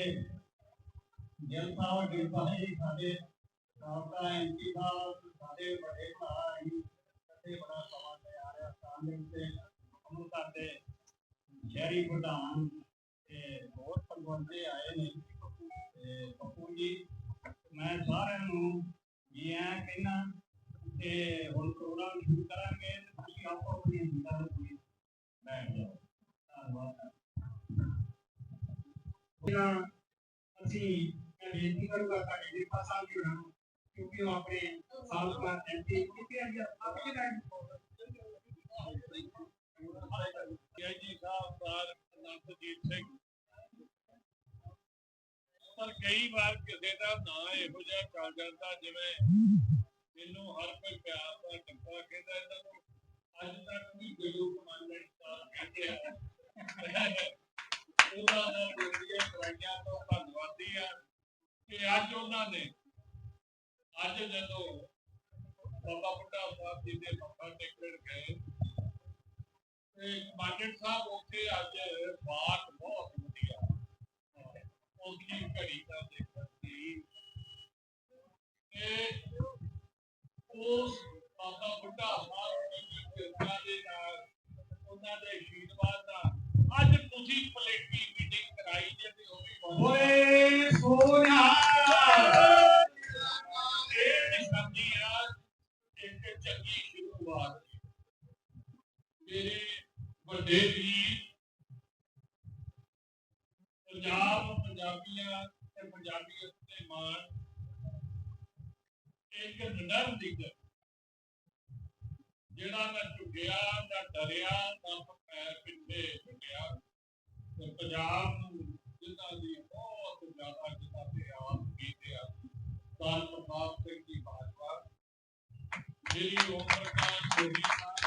ਤੇ ਗਿੱਲ ਸਾਹਿਬ ਗਿਰਪਾ ਜੀ ਸਾਡੇ ਸਾਬਕਾ ਐਮਪੀ ਸਾਹਿਬ ਸਾਡੇ ਵੱਡੇ ਭਰਾ ਜੀ ਅਤੇ ਬੜਾ ਸਮਾਂ ਤੇ ਆ ਰਿਹਾ ਸਥਾਨ ਦੇ ਉੱਤੇ ਅੰਮ੍ਰਿਤਸਰ ਦੇ ਸ਼ਹਿਰੀ ਪ੍ਰਧਾਨ ਤੇ ਬਹੁਤ ਪਰਵੰਦੇ ਆਏ ਨੇ ਤੇ ਪੱਪੂ ਜੀ ਮੈਂ ਸਾਰਿਆਂ ਨੂੰ ਜੀ ਐਂ ਕਹਿਣਾ ਕਿ ਹੁਣ ਪ੍ਰੋਗਰਾਮ ਸ਼ੁਰੂ ਕਰਾਂਗੇ ਤੁਸੀਂ ਆਪੋ ਆਪਣੀ ਜਗ੍ਹਾ ਤੇ ਬੈਠ ਜਾਓ ਧੰਨਵਾਦ। ਅਸੀਂ ਮੈਂ ਬੇਨਤੀ ਕਰੂੰਗਾ ਸਾਡੇ ਦੀਪਾ ਸਾਹਿਬ ਜੀ ਹੋਰਾਂ ਕਿਉਂਕਿ ਉਹ ਆਪਣੇ ਸਾਬਕਾ ਐਮਪੀ ਕਿਤੇ ਆ ਗਿਆ ਆਪੇ ਜੀ ਸਾਹਿਬ ਸਰ ਅਨੰਦਜੀਤ ਸਿੰਘ ਪਰ ਕਈ ਵਾਰ ਕਿਸੇ ਦਾ ਨਾਂ ਇਹੋ ਜਿਹਾ ਚੱਲ ਜਾਂਦਾ ਜਿਵੇਂ ਮੈਨੂੰ ਹਰ ਕੋਈ ਪਿਆਰ ਉਸ ਬਾਬਾ ਬੁੱਢਾ ਸਾਹਿਬ ਜੀ ਦੀ ਕਿਰਪਾ ਦੇ ਨਾਲ ਉਹਨਾਂ ਦੇ ਆਸ਼ੀਰਵਾਦ ਨਾਲ ਅੱਜ ਤੁਸੀਂ ਪਲੇਟੀ ਮੀਟਿੰਗ ਕਰਾਈ ਜੇ ਤੇ ਉਹ ਵੀ ਓਏ ਸੋਨਾ ਇਹ ਨਿਸ਼ਾਨੀ ਆ ਇੱਕ ਚੰਗੀ ਸ਼ੁਰੂਆਤ ਮੇਰੇ ਵੱਡੇ ਵੀਰ ਪੰਜਾਬ ਪੰਜਾਬੀਆਂ ਤੇ ਪੰਜਾਬੀਅਤ ਦੇ ਮਾਣ ਇੱਕ ਨਰਮ ਜਿਹੜਾ ਨਾ ਝੁਕਿਆ ਨਾ ਡਰਿਆ ਨਾ ਪੈਰ ਪਿੱਛੇ ਝੁਕਿਆ। ਤੇ ਪੰਜਾਬ ਨੂੰ, ਜਿਨ੍ਹਾਂ ਦੀ ਬਹੁਤ ਜ਼ਿਆਦਾ ਜਿਨ੍ਹਾਂ ਤੇ ਕੀਤੇ ਆ ਕਾਲ ਪ੍ਰਤਾਪ ਸਿੰਘ ਦੀ ਭਾਜਪਾ ਜਿਹੜੀ Om Prakash Sodhi Sahib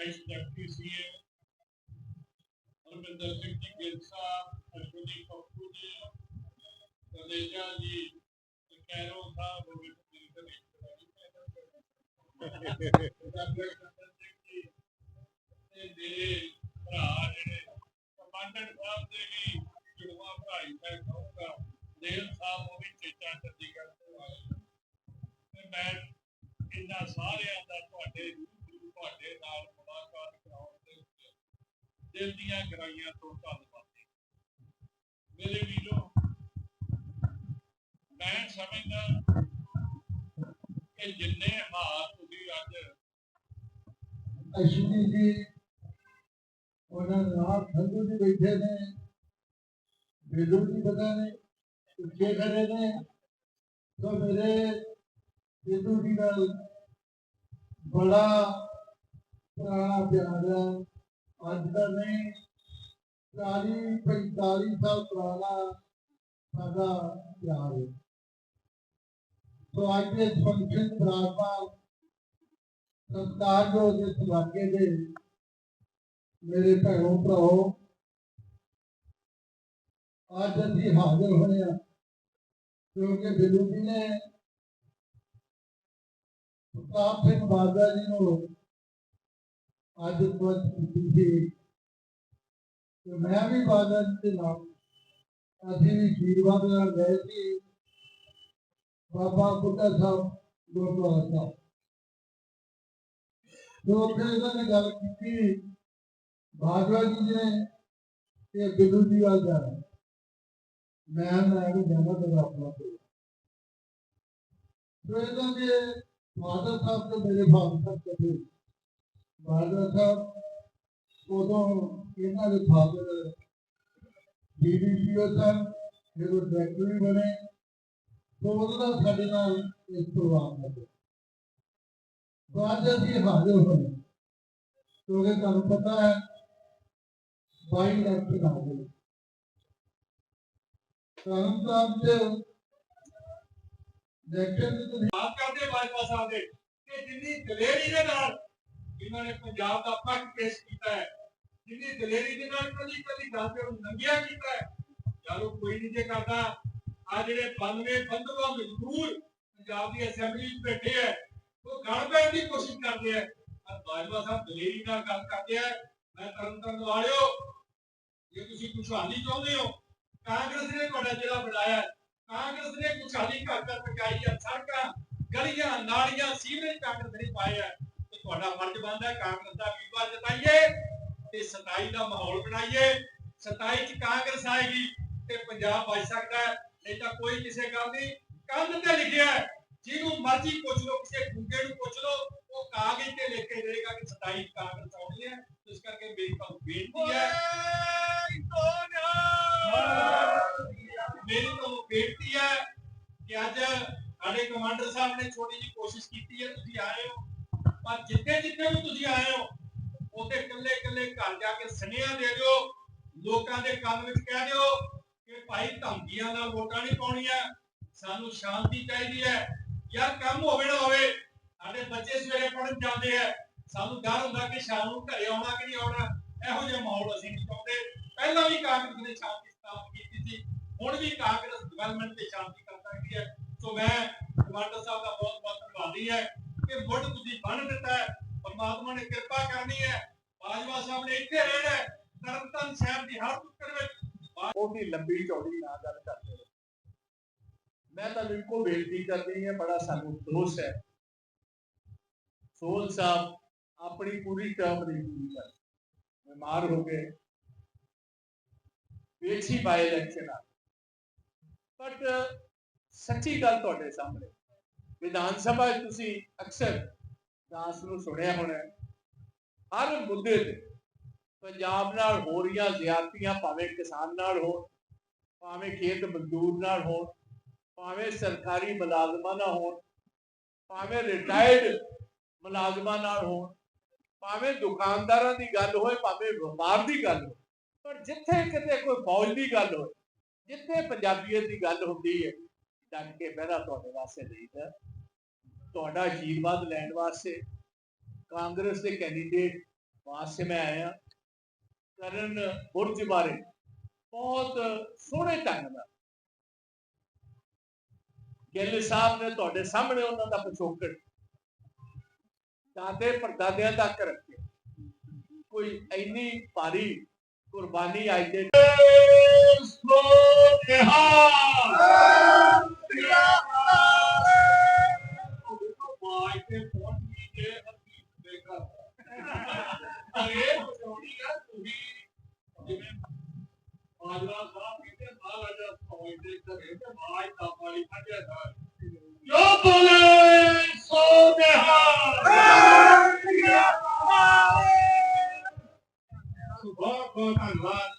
ex deputy CM Arvinder Singh ji Gill Sahib, Ashwani Pappu ਜੀ ਕਲੇਜਾ ਜੀ ਕੈਰੋ ਸਾਹਿਬ ਉਹ ਵੀ ਮੇਰੀ ਦਿਲ ਦੀਆਂ ਗਰਾਈਆਂ ਤੋਂ ਧੰਨਵਾਦ ਮੇਰੇ ਵੀਰੋ ਮੈਂ ਸਮਝਦਾ ਕਿ ਜਿੰਨੇ ਹਾਰ ਅਸ਼ਵਨੀ ਜੀ, ਉਹਨਾਂ ਨਾਲ ਸੰਧੂ ਜੀ ਬੈਠੇ ਨੇ ਬੇਦੂ ਜੀ ਪਤਾ ਨੇ ਉੱਚੇ ਖੜੇ ਨੇ। ਸੋ ਮੇਰੇ ਬੇਦੂ ਜੀ ਨਾਲ ਬੜਾ ਪੁਰਾਣਾ ਪਿਆਰ ਹੈ। ਅੱਜ ਦਾ ਨਹੀਂ 40 45 ਸਾਲ ਪੁਰਾਣਾ ਸਾਡਾ ਪਿਆਰ ਹੈ। ਸੋ ਅੱਜ ਦੇ ਫੰਕਸ਼ਨ ਬਰਾਬਰ ਸੰਸਕਾਰ ਜੋ ਦੇ ਸੁਭਾਗੇ ਦੇ ਮੇਰੇ ਭੈਣੋ ਭਰਾਓ, ਅੱਜ ਅਸੀਂ ਹਾਜ਼ਰ ਹੋਏ ਹਾਂ, ਕਿਉਂਕਿ ਬਿੱਲੂ ਜੀ ਨੇ ਪ੍ਰਤਾਪ ਸਿੰਘ ਬਾਜਵਾ ਜੀ ਨੂੰ ਅੱਜ ਕੁਝ ਕੀਤੀ ਸੀ ਤੇ ਮੈਂ ਵੀ ਬਾਜਵਾ ਜੀ ਦੇ ਨਾਲ, ਅਸੀਂ ਵੀ ਆਸ਼ੀਰਵਾਦ ਨਾਲ ਗਏ ਸੀ, ਬਾਬਾ ਬੁੱਢਾ ਸਾਹਿਬ ਗੁਰਦੁਆਰਾ ਸਾਹਿਬ। ਜੋ ਫਿਰ ਇਹਨਾਂ ਨੇ ਗੱਲ ਕੀਤੀ ਬਾਜਵਾ ਜੀ ਨੇ ਤੇ ਬਿੱਲੂ ਜੀ ਵੱਲ ਜਾਣਾ ਮੈਂ ਮੈਂ ਵੀ ਜਾਣਾ ਤੇ ਆਪਣਾ ਤੇ ਇਹਨਾਂ ਦੇ ਫਾਦਰ ਸਾਹਿਬ ਤੇ ਮੇਰੇ ਫਾਦਰ ਸਾਹਿਬ ਕਹੇ ਬਾਜਵਾ ਸਾਹਿਬ ਉਦੋਂ ਇਹਨਾਂ ਦੇ ਫਾਦਰ ਡੀਡੀਪੀਓ ਸਨ ਫਿਰ ਉਹ ਡਾਇਰੈਕਟਰ ਵੀ ਬਣੇ। ਤੋਂ ਉਹਦਾ ਸਾਡੇ ਨਾਲ ਇਸ ਪ੍ਰੋਗਰਾਮ ਦਾ ਤੋਂ ਅੱਜ ਹਾਜ਼ਰ ਹੋਏ। ਕਿਉਂਕਿ ਤੁਹਾਨੂੰ ਪਤਾ ਹੈ ਬਾਈਂਡ ਐਕਟ ਲਾਗੂ ਤੁਹਾਨੂੰ ਸਾਹਿਬ ਦੇ ਇਲੈਕਸ਼ਨ ਦੇ ਤੁਸੀਂ ਆਪ ਕਰਦੇ ਬਾਈਪਾਸ ਆਉਂਦੇ ਕਿ ਜਿੰਨੀ ਦਲੇਰੀ ਦੇ ਨਾਲ ਇਹਨਾਂ ਨੇ ਪੰਜਾਬ ਦਾ ਪੱਖ ਪੇਸ਼ ਕੀਤਾ ਹੈ, ਜਿੰਨੀ ਦਲੇਰੀ ਦੇ ਨਾਲ ਕਦੀ ਕਦੀ ਗੱਲ ਨੂੰ ਨੰਗਿਆ ਕੀਤਾ ਹੈ, ਚਲੋ ਕੋਈ ਨਹੀਂ ਜੇ ਕਰਦਾ। ਆ ਜਿਹੜੇ 92 ਬੰਦਵਾ ਮਜ਼ਦੂਰ ਪੰਜਾਬ ਦੀ ਅਸੈਂਬਲੀ ਵਿੱਚ ਬੈਠੇ ਹੈ ਉਹ ਗੱਲ ਪੈਣ ਦੀ ਕੋਸ਼ਿਸ਼ ਕਰਦੇ ਹੈ ਪਰ ਬਾਜਵਾ ਸਾਹਿਬ ਦਲੇਰੀ ਨਾਲ ਗੱਲ ਕਰਦੇ ਹੈ ਮੈਂ ਤਰਨ ਵਾਲਿਓ ਜੇ ਤੁਸੀਂ ਖੁਸ਼ਹਾਲੀ ਚਾਹੁੰਦੇ ਹੋ, ਕਾਂਗਰਸ ਨੇ ਤੁਹਾਡਾ ਜ਼ਿਲ੍ਹਾ ਬਣਾਇਆ, ਕਾਂਗਰਸ ਨੇ ਖੁਸ਼ਹਾਲੀ ਘਰ ਘਰ ਪਹੁੰਚਾਈ ਹੈ ਸੜਕਾਂ, ਗਲੀਆਂ, ਨਾਲੀਆਂ, ਸੀਵਰੇਜ ਕਾਂਗਰਸ ਨੇ ਪਾਏ ਹੈ ਤੇ ਤੁਹਾਡਾ ਫਰਜ਼ ਬਣਦਾ ਕਾਂਗਰਸ ਦਾ ਵੀਰਵਾਰ ਜਤਾਈਏ ਤੇ 27 ਦਾ ਮਾਹੌਲ ਬਣਾਈਏ। 27 ਚ ਕਾਂਗਰਸ ਆਏਗੀ ਤੇ ਪੰਜਾਬ ਬਚ ਸਕਦਾ ਹੈ। ਨਹੀਂ ਤਾਂ ਕੋਈ ਕਿਸੇ ਗੱਲ ਦੀ ਕੰਧ ਤੇ ਲਿਖਿਆ ਜਿਹਨੂੰ ਮਰਜ਼ੀ ਪੁੱਛ ਲਓ ਕਿਸੇ ਗੁੰਗੇ ਨੂੰ ਪੁੱਛ ਲਓ ਉਹ ਕਾਗਜ਼ ਤੇ ਲਿਖ ਕੇ ਦੇਗਾ ਕਿ 27 ਚ ਕਾਂਗਰਸ ਆਉਣੀ ਹੈ ਇਸ ਕਰਕੇ ਮੇਰੀ ਤੁਹਾਨੂੰ ਬੇਨਤੀ ਹੈ। ਮੇਰੀ ਤੁਹਾਨੂੰ ਬੇਨਤੀ ਹੈ ਕਿ ਅੱਜ ਸਾਡੇ ਕਮਾਂਡਰ ਸਾਹਿਬ ਨੇ ਛੋਟੀ ਜਿਹੀ ਕੋਸ਼ਿਸ਼ ਕੀਤੀ ਹੈ ਤੁਸੀਂ ਆਏ ਹੋ। ਪਰ ਜਿੱਥੇ ਜਿੱਥੇ ਵੀ ਤੁਸੀਂ ਆਏ ਹੋ ਉੱਥੇ ਇਕੱਲੇ ਇਕੱਲੇ ਘਰ ਜਾ ਕੇ ਸੁਨੇਹਾ ਦੇ ਦਿਓ ਲੋਕਾਂ ਦੇ ਕੰਨ ਵਿੱਚ ਕਹਿ ਦਿਓ ਕਿ ਭਾਈ ਧਮਕੀਆਂ ਨਾਲ ਵੋਟਾਂ ਨਹੀਂ ਪਾਉਣੀਆਂ ਸਾਨੂੰ ਸ਼ਾਂਤੀ ਚਾਹੀਦੀ ਹੈ। ਯਾਰ ਕੰਮ ਹੋਵੇ ਨਾ ਹੋਵੇ, ਸਾਡੇ ਬੱਚੇ ਸਵੇਰੇ ਪੜਨ ਜਾਂਦੇ ਆ। ਸਾਨੂੰ ਡਰ ਹੁੰਦਾ ਕਿ ਸ਼ਾਮ ਨੂੰ ਘਰੇ ਆਉਣਾ ਕਿ ਨਹੀਂ ਆਉਣਾ। ਇਹੋ ਜਿਹਾ ਮਾਹੌਲ ਅਸੀਂ ਨਹੀਂ ਚਾਹੁੰਦੇ ਪਹਿਲਾਂ ਵੀ ਕਾਂਗਰਸ ਨੇ ਸ਼ਾਂਤੀ ਸਥਾਪਿਤ ਕੀਤੀ ਸੀ। ਹੁਣ ਵੀ ਕਾਂਗਰਸ ਡਿਵੈਲਪਮੈਂਟ ਤੇ ਸ਼ਾਂਤੀ ਕਰ ਸਕਦੀ ਹੈ। ਸੋ ਮੈਂ ਕਮਾਂਡਰ ਸਾਹਿਬ ਦਾ ਬਹੁਤ ਬਹੁਤ ਧੰਨਵਾਦੀ ਹੈ ਕਿ ਮੁੱਢ ਤੁਸੀਂ ਬੰਨ ਦਿੱਤਾ ਹੈ। ਪਰਮਾਤਮਾ ਨੇ ਕਿਰਪਾ ਕਰਨੀ ਹੈ। ਬਾਜਵਾ ਸਾਹਿਬ ਨੇ ਇੱਥੇ ਰਹਿਣਾ ਤਰਨਤਨ ਸ਼ਹਿਰ ਦੀ ਹਰ ਟੁੱਕਰ ਵਿੱਚ। ਉਹਦੀ ਲੰਬੀ ਚੌੜੀ ਨਾ ਗੱਲ ਕਰਦੇ ਮੈਂ ਤਾਂ ਇੱਕੋ ਬੇਨਤੀ ਕਰਨੀ ਹੈ ਬੜਾ ਸਾਨੂੰ ਦੋਸ਼ ਹੈ। ਸੋਲ ਸਾਹਿਬ ਆਪਣੀ ਪੂਰੀ ਟਰਮ ਨਹੀਂ ਪੂਰੀ ਕਰ ਬਿਮਾਰ ਹੋ ਗਏ। ਵੇਖੀ ਬਾਈ ਇਲੈਕਸ਼ਨ ਆ। ਬਟ ਸੱਚੀ ਗੱਲ ਤੁਹਾਡੇ ਸਾਹਮਣੇ। ਵਿਧਾਨ ਸਭਾ ਤੁਸੀਂ ਅਕਸਰ ਦਾਸ ਨੂੰ ਸੁਣਿਆ ਹੋਣਾ ਹਰ ਮੁੱਦੇ ਤੇ ਪੰਜਾਬ ਨਾਲ ਹੋ ਰਹੀਆਂ ਜ਼ਿਆਦਤੀਆਂ ਭਾਵੇਂ ਕਿਸਾਨ ਨਾਲ ਹੋਣ, ਭਾਵੇਂ ਖੇਤ ਮਜ਼ਦੂਰ ਨਾਲ ਹੋਣ ਭਾਵੇਂ ਸਰਕਾਰੀ ਮੁਲਾਜ਼ਮਾਂ ਨਾਲ ਹੋਣ, ਭਾਵੇਂ ਰਿਟਾਇਰਡ ਮੁਲਾਜ਼ਮਾਂ ਨਾਲ ਹੋਣ, ਭਾਵੇਂ ਦੁਕਾਨਦਾਰਾਂ ਦੀ ਗੱਲ ਹੋਏ, ਭਾਵੇਂ ਵਪਾਰ ਦੀ ਗੱਲ ਹੋਏ, ਪਰ ਜਿੱਥੇ ਕਿਤੇ ਕੋਈ ਫੌਜ ਦੀ ਗੱਲ ਹੋਏ, ਜਿੱਥੇ ਪੰਜਾਬੀਅਤ ਦੀ ਗੱਲ ਹੁੰਦੀ ਹੈ ਡਟ ਕੇ ਬਹਿਣਾ ਤੁਹਾਡੇ ਵਾਸਤੇ ਨਹੀਂ ਹੈ ਤੁਹਾਡਾ ਆਸ਼ੀਰਵਾਦ ਲੈਣ ਵਾਸਤੇ ਕਾਂਗਰਸ ਦੇ ਕੈਂਡੀਡੇਟ ਵਾਸਤੇ ਮੈਂ ਆਇਆ। ਕਰਨ ਬੁਰਜ ਬਾਰੇ ਬਹੁਤ ਸੋਹਣੇ ਢੰਗ ਨਾਲ ਗਿੱਲ ਸਾਹਿਬ ਨੇ ਤੁਹਾਡੇ ਸਾਹਮਣੇ ਉਹਨਾਂ ਦਾ ਪਿਛੋਕੜ ਦਾਦੇ ਪਰਦਾਦਿਆਂ ਤੱਕ ਰੱਖਿਆ ਕੋਈ ਇੰਨੀ ਭਾਰੀ ਕੁਰਬਾਨੀ ਅੱਜ ਦੇ ਮਾਈ ਤੇ ਪਹੁੰਚ ਜੇ ਅਸੀਂ ਦੇਖਾ ਅਰੇ ਬਚਾਉਣੀ ਆ ਤੁਸੀਂ ਜਿਵੇਂ ਆਜਰਾ ਸਾਹਿਬ ਕਹਿੰਦੇ ਨਾਲ ਅਜਾ ਪਹੁੰਚਦੇ ਘਰੇ ਤੇ ਮਾਈ ਦਾ ਵਾਲੀ ਫੜਿਆ ਜਾ ਜੋ ਬੋਲੇ ਸੋ ਬਹੁਤ ਬਹੁਤ ਧੰਨਵਾਦ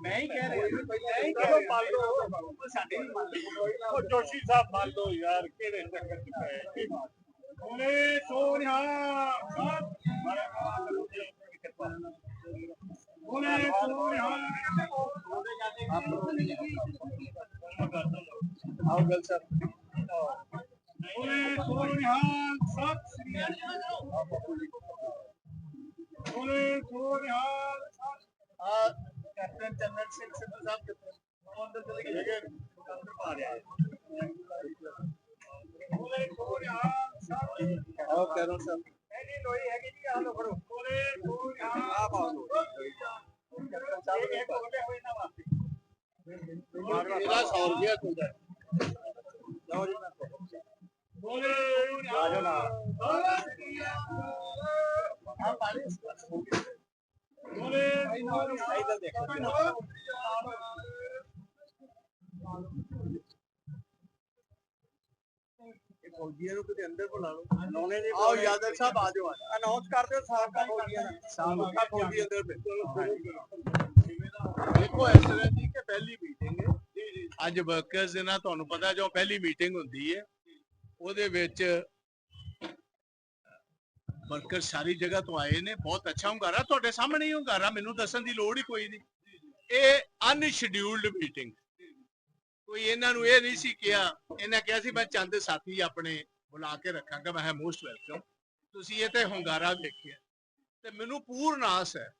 ਮੈਂ ਹੀ ਕਹਿ ਰਿਹਾ ਮੈਂ ਹੀ ਕਹਿ ਰਿਹਾ ਮੰਨ ਲਓ ਸਾਡੇ ਵੀ ਮੰਨ ਲਓ ਉਹ ਜੋਸ਼ੀ ਸਾਹਿਬ ਮੰਨ ਲਓ ਯਾਰ ਕਿਹੜੇ ਚੱਕਰ ਚ ਪਏ ਬੋਲੇ ਸੋਨਿਹਾ ਬੋਲੇ ਸੋਨਿਹਾ ਆਓ ਗੱਲ ਸਰ ਬੋਲੇ ਸੋਨਿਹਾ ਸਤਿ ਸ੍ਰੀ ਅਕਾਲ ਬੋਲੇ ਸੋਨਿਹਾ ਆ ਕੈਪਟਨ ਚੰਨਨ ਸਿੰਘ ਸਿੱਧੂ ਸਾਹਿਬ ਕਿੱਥੇ ਉਹ ਅੰਦਰ ਚਲੇ ਗਏ ਅੰਦਰ ਪਾ ਰਿਹਾ ਬੋਲੇ ਸੋਨਿਹਾ ਸਤਿ ਆਓ ਕੈਰੋਂ ਸਾਹਿਬ ਐਨੀ ਲੋਈ ਹੈਗੀ ਜੀ ਆ ਲੋ ਫੜੋ ਬੋਲੇ ਸੋਨਿਹਾ ਆ ਪਾਓ ਕੈਪਟਨ ਸਾਹਿਬ ਨੇ ਹੋਏ ਨਾ ਵਾਸਤੇ ਇਹਦਾ 100 ਰੁਪਿਆ ਕੋਈ ਦਾ ਲਓ ਜੀ ਬੋਲੇ ਆ ਜਾਓ ਨਾਲ ਆ ਪਾਣੀ ਬੋਲੇ ਇਧਰ ਦੇਖੋ ਇਹ ਫੌਜੀਆਂ ਨੂੰ ਕਿਤੇ ਅੰਦਰ ਬੁਲਾ ਲਓ ਲਾਉਣੇ ਨਹੀਂ ਆਓ ਯਾਦਵ ਸਾਹਿਬ ਆ ਜਾਓ ਅਨਾਉਂਸ ਕਰ ਦਿਓ ਸਾਬਕਾ ਫੌਜੀਆਂ ਦਾ ਸਾਬਕਾ ਫੌਜੀ ਅੰਦਰ ਦੇਖੋ, ਇਸ ਤਰ੍ਹਾਂ ਦੀ ਕਿ ਪਹਿਲੀ ਮੀਟਿੰਗ ਹੈ। ਅੱਜ ਵਰਕਰਸ ਦੇ ਨਾਲ ਤੁਹਾਨੂੰ ਪਤਾ ਜੋ ਪਹਿਲੀ ਮੀਟਿੰਗ ਹੁੰਦੀ ਹੈ, ਉਹਦੇ ਵਿੱਚ ਵਰਕਰ ਸਾਰੀ ਜਗ੍ਹਾ ਤੋਂ ਆਏ ਨੇ। ਬਹੁਤ ਅੱਛਾ ਹੁੰਗਾਰਾ। ਤੁਹਾਡੇ ਸਾਹਮਣੇ ਹੀ ਹੁੰਗਾਰਾ। ਮੈਨੂੰ ਦੱਸਣ ਦੀ ਲੋੜ ਹੀ ਕੋਈ ਨਹੀਂ। ਇਹ ਅਨਸ਼ਡਿਊਲਡ ਮੀਟਿੰਗ ਕੋਈ ਇਹਨਾਂ ਨੂੰ ਇਹ ਨਹੀਂ ਸੀ ਕਿਹਾ। ਇਹਨਾਂ ਕਿਹਾ ਸੀ, ਮੈਂ ਚੰਦ ਸਾਥੀ ਆਪਣੇ ਬੁਲਾ ਕੇ ਰੱਖਾਂਗਾ। ਮੈਂ ਮੋਸਟ ਵੈਲਕਮ ਤੁਸੀਂ ਇਹ ਤੇ ਹੁੰਗਾਰਾ ਵੇਖਿਆ। ਤੇ ਮੈਨੂੰ ਪੂਰਨ ਆਸ ਹੈ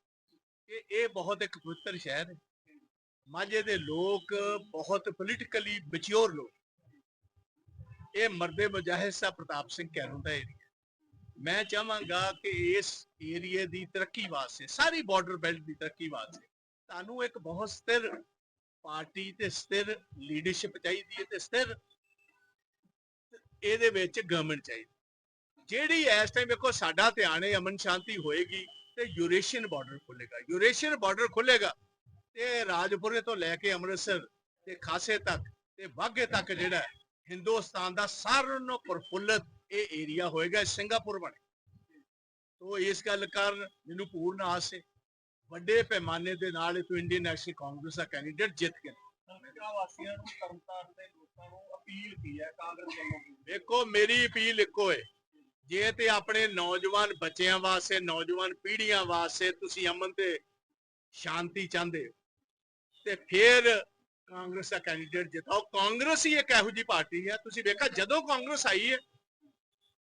ਕਿ ਇਹ ਬਹੁਤ ਇੱਕ ਪਵਿੱਤਰ ਸ਼ਹਿਰ ਹੈ। ਮਾਝੇ ਦੇ ਲੋਕ ਬਹੁਤ ਪੋਲੀਟੀਕਲੀ ਮੈਚੁਰ ਲੋਕ ਇਹ ਮਰਦੇ ਮੁਜਾਹਿਦ ਸਾਹਿਬ ਪ੍ਰਤਾਪ ਸਿੰਘ ਕੈਰੋਂ ਦਾ ਏਰੀਆ ਮੈਂ ਚਾਹਾਂਗਾ ਕਿ ਇਸ ਏਰੀਏ ਦੀ ਤਰੱਕੀ ਵਾਸਤੇ, ਸਾਰੀ ਬਾਰਡਰ ਬੈਲਟ ਦੀ ਤਰੱਕੀ ਵਾਸਤੇ ਤੁਹਾਨੂੰ ਇੱਕ ਬਹੁਤ ਸਥਿਰ ਪਾਰਟੀ ਤੇ ਸਥਿਰ ਲੀਡਰਸ਼ਿਪ ਚਾਹੀਦੀ ਹੈ ਤੇ ਸਥਿਰ ਇਹਦੇ ਵਿੱਚ ਗਵਰਨਮੈਂਟ ਚਾਹੀਦੀ ਜਿਹੜੀ ਇਸ ਟਾਈਮ ਵੇਖੋ ਸਾਡਾ ਧਿਆਨ ਹੈ, ਅਮਨ ਸ਼ਾਂਤੀ ਹੋਏਗੀ। ਤੇ ਯੂਰੇਸ਼ੀਅਨ ਬਾਰਡਰ ਖੁੱਲੇਗਾ। ਯੂਰੇਸ਼ੀਅਨ ਬਾਰਡਰ ਖੁੱਲੇਗਾ ਤੇ ਰਾਜਪੁਰੇ ਤੋਂ ਲੈ ਕੇ ਅੰਮ੍ਰਿਤਸਰ ਤੇ ਖਾਸੇ ਤੱਕ ਤੇ ਵਾਘੇ ਤੱਕ ਜਿਹੜਾ ਹਿੰਦੁਸਤਾਨ ਦਾ ਸਾਰਿਆਂ ਨਾਲੋਂ ਪ੍ਰਫੁੱਲਤ ਇਹ ਏਰੀਆ ਹੋਏਗਾ ਸਿੰਗਾਪੁਰ ਬਣੇ ਤੋ ਇਸ ਗੱਲ ਕਾਰਨ ਮੈਨੂੰ ਪੂਰਨ ਆਸ ਹੈ ਵੱਡੇ ਪੈਮਾਨੇ ਦੇ ਨਾਲ ਇਹ ਇੰਡੀਅਨ ਨੈਸ਼ਨਲ ਕਾਂਗਰਸ ਦਾ ਕੈਂਡੀਡੇਟ ਜਿੱਤ ਕੇ ਵਾਸੀਆਂ ਨੂੰ ਤਰਨਤਾਰਨ ਦੇ ਲੋਕਾਂ ਨੂੰ ਅਪੀਲ ਕੀ ਹੈ ਕਾਂਗਰਸ ਵੱਲੋਂ? ਵੇਖੋ ਮੇਰੀ ਅਪੀਲ ਇੱਕੋ ਹੈ ਜੇ ਤੇ ਆਪਣੇ ਨੌਜਵਾਨ ਬੱਚਿਆਂ ਵਾਸਤੇ, ਨੌਜਵਾਨ ਪੀੜ੍ਹੀਆਂ ਵਾਸਤੇ ਤੁਸੀਂ ਅਮਨ ਤੇ ਸ਼ਾਂਤੀ ਚਾਹੁੰਦੇ ਹੋ, ਤੇ ਫਿਰ ਕਾਂਗਰਸ ਦਾ ਕੈਂਡੀਡੇਟ ਜਿਤਾਓ ਕਾਂਗਰਸ ਹੀ ਇੱਕ ਇਹੋ ਜਿਹੀ ਪਾਰਟੀ ਹੈ। ਤੁਸੀਂ ਵੇਖਿਆ, ਜਦੋਂ ਕਾਂਗਰਸ ਆਈ ਹੈ,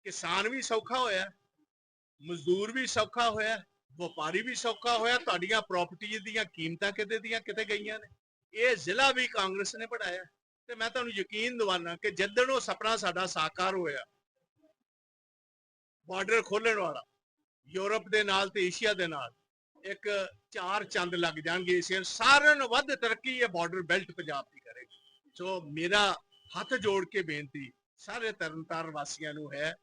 ਕਿਸਾਨ ਵੀ ਸੌਖਾ ਹੋਇਆ, ਮਜ਼ਦੂਰ ਵੀ ਸੌਖਾ ਹੋਇਆ, ਵਪਾਰੀ ਵੀ ਸੌਖਾ ਹੋਇਆ। ਤੁਹਾਡੀਆਂ ਪ੍ਰਾਪਰਟੀਆਂ ਦੀਆਂ ਕੀਮਤਾਂ ਕਿਤੇ ਦੀਆਂ ਕਿਤੇ ਗਈਆਂ ਨੇ। ਇਹ ਜ਼ਿਲ੍ਹਾ ਵੀ ਕਾਂਗਰਸ ਨੇ ਪੜਾਇਆ ਤੇ ਮੈਂ ਤੁਹਾਨੂੰ ਯਕੀਨ ਦਿਵਾਨਾ ਕਿ ਜਦੋਂ ਉਹ ਸੁਪਨਾ ਸਾਡਾ ਸਾਕਾਰ ਹੋਇਆ ਬਾਰਡਰ ਖੋਲਣ ਵਾਲਾ, ਯੂਰਪ ਦੇ ਨਾਲ ਤੇ ਏਸ਼ੀਆ ਦੇ ਨਾਲ, ਇੱਕ ਚਾਰ ਚੰਦ ਲੱਗ ਜਾਣਗੇ ਏਸ਼ੀਆ ਸਾਰਿਆਂ ਨੂੰ ਵੱਧ ਤਰੱਕੀ ਇਹ ਬਾਰਡਰ ਬੈਲਟ ਪੰਜਾਬ ਦੀ ਕਰੇਗੀ। ਸੋ ਮੇਰਾ ਹੱਥ ਜੋੜ ਕੇ ਬੇਨਤੀ, ਸਾਰੇ ਤਰਨਤਾਰਨ ਵਾਸੀਆਂ ਨੂੰ ਹੈ,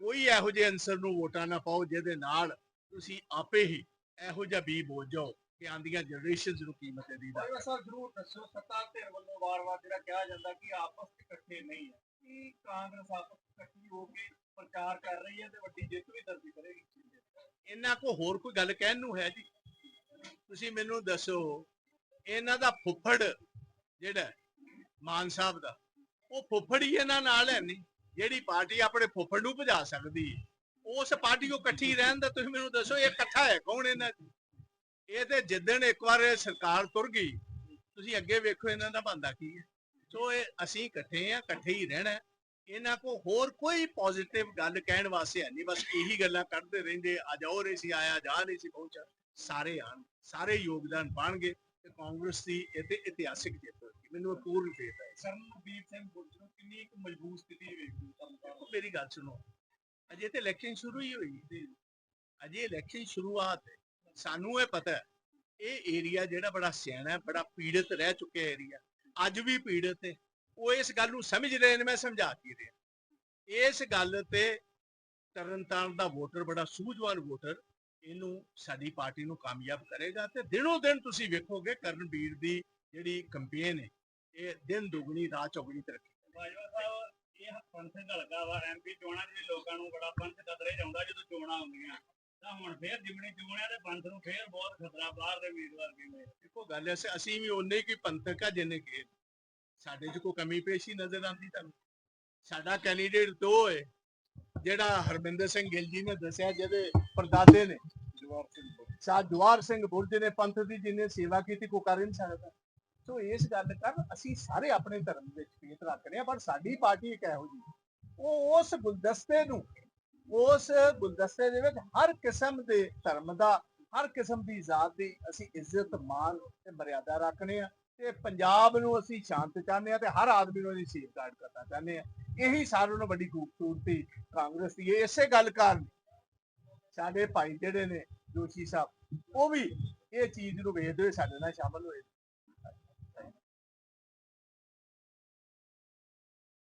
ਕੋਈ ਇਹੋ ਜਿਹੇ ਅੰਸਰ ਨੂੰ ਵੋਟਾਂ ਨਾ ਪਾਓ ਜਿਹਦੇ ਨਾਲ ਤੁਸੀਂ ਆਪੇ ਹੀ ਇਹੋ ਜਿਹਾ ਬੀ ਬੋਲ ਜਾਓ ਕਿ ਆਂਦੀਆਂ ਜਨਰੇਸ਼ਨਸ ਨੂੰ ਕੀਮਤ ਦੇ ਦਾ ਭਾਈ ਸਾਹਿਬ ਜਰੂਰ ਦੱਸੋ, ਸੱਤਾ ਧਿਰ ਵੱਲੋਂ ਵਾਰ-ਵਾਰ ਜਿਹੜਾ ਕਿਹਾ ਜਾਂਦਾ ਕਿ ਆਪਸ ਵਿੱਚ ਇਕੱਠੇ ਨਹੀਂ ਹੈ, ਕੀ ਕਾਂਗਰਸ ਆਪਸ ਇਕੱਠੀ ਹੋ ਕੇ ਪ੍ਰਚਾਰ ਕਰ ਰਹੀ ਹੈ ਤੇ ਵੱਡੀ ਜਿੱਤ ਵੀ ਦਰਜ ਕਰੇਗੀ। ਇਹਨਾਂ ਕੋ ਹੋਰ ਕੋਈ ਗੱਲ ਕਹਿਣ ਨੂੰ ਹੈ ਜੀ? ਤੁਸੀਂ ਮੈਨੂੰ ਦੱਸੋ, ਇਹਨਾਂ ਦਾ ਫੁੱਫੜ ਜਿਹੜਾ ਮਾਨ ਸਾਹਿਬ ਦਾ, ਉਹ ਫੁੱਫੜ ਹੀ ਇਹਨਾਂ ਨਾਲ ਹੈ ਨਹੀਂ। ਜਿਹੜੀ ਪਾਰਟੀ ਆਪਣੇ ਫੁੱਫੜ ਨੂੰ ਭਜਾ ਸਕਦੀ ਹੈ। ਉਸ ਪਾਰਟੀ ਕੋ ਇਕੱਠੀ ਰਹਿਣ ਦਾ ਤੁਸੀਂ ਮੈਨੂੰ ਦੱਸੋ, ਇਹ ਇਕੱਠਾ ਹੈ ਕੌਣ ਇਹਨਾਂ 'ਚ? ਇਹ ਤੇ ਜਿੱਦਣ ਇੱਕ ਵਾਰ ਸਰਕਾਰ ਤੁਰ ਗਈ, ਤੁਸੀਂ ਅੱਗੇ ਵੇਖੋ ਇਹਨਾਂ ਦਾ ਬੰਦਾ ਕੀ ਹੈ। ਸੋ ਇਹ ਅਸੀਂ ਇਕੱਠੇ ਆ ਇਕੱਠੇ ਹੀ ਰਹਿਣਾ ਇਹਨਾਂ ਕੋ ਹੋਰ ਕੋਈ ਪੋਜ਼ਿਟਿਵ ਗੱਲ ਕਹਿਣ ਵਾਸਤੇ ਹੈ ਨਹੀਂ ਬਸ ਇਹੀ ਗੱਲਾਂ ਕਰਦੇ ਰਹਿੰਦੇ ਅੱਜ ਉਹ ਨਹੀਂ ਸੀ ਆਇਆ ਜਾ ਨਹੀਂ ਸੀ ਪਹੁੰਚਾ ਸਾਰੇ ਆਣ ਸਾਰੇ ਯੋਗਦਾਨ ਪਾਣਗੇ ਤੇ ਕਾਂਗਰਸ ਦੀ ਇਹ ਤੇ ਇਤਿਹਾਸਿਕ ਜਿੱਤ ਹੋਏਗੀ। ਮੈਨੂੰ ਇਹ ਪੂਰਨ ਫੇਥ ਹੈ। ਸਰਨਵੀਰ ਸਿੰਘ ਨੂੰ ਕਿੰਨੀ ਇੱਕ ਮਜ਼ਬੂਤ ਸਥਿਤੀ ਵੇਖਦੀ ਦੇਖੋ ਮੇਰੀ ਗੱਲ ਸੁਣੋ। ਅਜੇ ਤੇ ਇਲੈਕਸ਼ਨ ਸ਼ੁਰੂ ਹੀ ਹੋਈ। ਅਜੇ ਇਲੈਕਸ਼ਨ ਸ਼ੁਰੂਆਤ ਹੈ। ਸਾਨੂੰ ਇਹ ਪਤਾ ਹੈ ਇਹ ਏਰੀਆ ਜਿਹੜਾ ਬੜਾ ਸਿਆਣਾ ਹੈ ਬੜਾ ਪੀੜਤ ਰਹਿ ਚੁੱਕਿਆ ਏਰੀਆ ਅੱਜ ਵੀ ਪੀੜਤ ਹੈ। ਉਹ ਇਸ ਗੱਲ ਨੂੰ ਸਮਝ ਰਹੇ ਨੇ ਮੈਂ ਸਮਝਾ ਕੀ ਰਿਹਾ। ਇਸ ਗੱਲ ਤੇ ਤਰਨਤਾਰਨ ਦਾ ਵੋਟਰ ਬੜਾ ਸੂਝਵਾਨ ਵੋਟਰ ਇਹਨੂੰ ਸਾਡੀ ਪਾਰਟੀ ਨੂੰ ਕਾਮਯਾਬ ਕਰੇਗਾ ਤੇ ਦਿਨੋਂ ਦਿਨ ਤੁਸੀਂ ਵੇਖੋਗੇ ਕਰਨਵੀਰ ਦੀ ਜਿਹੜੀ ਕੰਪੇਨ ਹੈ ਇਹ ਦਿਨ ਦੁਗਣੀ ਰਾਤ ਚੌਗਣੀ ਤਰੱਕੀ ਬਾਜਵਾ ਸਾਹਿਬ ਇਹ ਪੰਥਕ ਹਲਕਾ ਵਾ ਐਮਪੀ ਚੋਣਾਂ ਵੀ ਲੋਕਾਂ ਨੂੰ ਬੜਾ ਪੰਥ ਕਤਰੇ ਜਾਂਦਾ ਜਦੋਂ ਚੋਣਾਂ ਹੁੰਦੀਆਂ। ਤਾਂ ਹੁਣ ਫੇਰ ਜਿਮਣੀ ਚੋਣਿਆ ਤੇ ਪੰਥ ਨੂੰ ਫੇਰ ਬਹੁਤ ਖਤਰਾ ਬਾਹਰ ਦੇ ਉਮੀਦਵਾਰ ਵੀ ਨੇ ਦੇਖੋ ਗੱਲ ਐਸੇ ਅਸੀਂ ਵੀ ਉਹਨੇ ਕੀ ਪੰਥਕ ਆ ਜਿੰਨੇ ਕੀ ਸਾਡੇ 'ਚ ਕੋਈ ਕਮੀ ਪੇਸ਼ੀ ਨਜ਼ਰ ਆਉਂਦੀ ਤੁਹਾਨੂੰ? ਸਾਡਾ ਕੈਂਡੀਡੇਟ ਦੋ ਹੈ ਜਿਹੜਾ ਹਰਮਿੰਦਰ ਸਿੰਘ ਗਿੱਲ ਜੀ ਨੇ ਦੱਸਿਆ, ਜਿਹਦੇ ਪਰਦਾਦੇ ਨੇ। ਸ਼ਾਹ ਜਵਾਰ ਸਿੰਘ ਬੁਰਜ ਨੇ ਪੰਥ ਦੀ ਜਿਹਨੇ ਸੇਵਾ ਕੀਤੀ ਕੋ ਕਰ ਨਹੀਂ ਸਕਦਾ। ਸੋ ਇਸ ਗੱਲ ਕਰ, ਅਸੀਂ ਸਾਰੇ ਆਪਣੇ ਧਰਮ ਵਿੱਚ ਫੇਤ ਰੱਖਦੇ ਆ ਪਰ ਸਾਡੀ ਪਾਰਟੀ ਇੱਕ ਇਹੋ ਜੀ ਉਹ ਉਸ ਗੁਲਦਸਤੇ ਨੂੰ, ਉਸ ਗੁਲਦਸਤੇ ਦੇ ਵਿੱਚ ਹਰ ਕਿਸਮ ਦੇ ਧਰਮ ਦਾ, ਹਰ ਕਿਸਮ ਦੀ ਜ਼ਾਤ ਦੀ ਅਸੀਂ ਇੱਜ਼ਤ ਮਾਨ ਤੇ ਮਰਿਆਦਾ ਰੱਖਨੇ ਆ ਤੇ ਪੰਜਾਬ ਨੂੰ ਅਸੀਂ ਸ਼ਾਂਤ ਚਾਹੁੰਦੇ ਆ ਤੇ ਹਰ ਆਦਮੀ ਨੂੰ ਅਸੀਂ ਸੇਫਗਾਰਡ ਕਰਨਾ ਚਾਹੁੰਦੇ ਆ ਇਹੀ ਸਾਰਿਆਂ ਨੂੰ ਵੱਡੀ ਖੂਬਸੂਰਤੀ ਕਾਂਗਰਸ ਦੀ ਹੈ। ਇਸੇ ਗੱਲ ਕਾਰਨ ਸਾਡੇ ਭਾਈ ਜਿਹੜੇ ਨੇ ਜੋਸ਼ੀ ਸਾਹਿਬ, ਉਹ ਵੀ ਇਹ ਚੀਜ਼ ਨੂੰ ਵੇਖਦੇ ਹੋਏ ਸਾਡੇ ਨਾਲ ਸ਼ਾਮਲ ਹੋਏ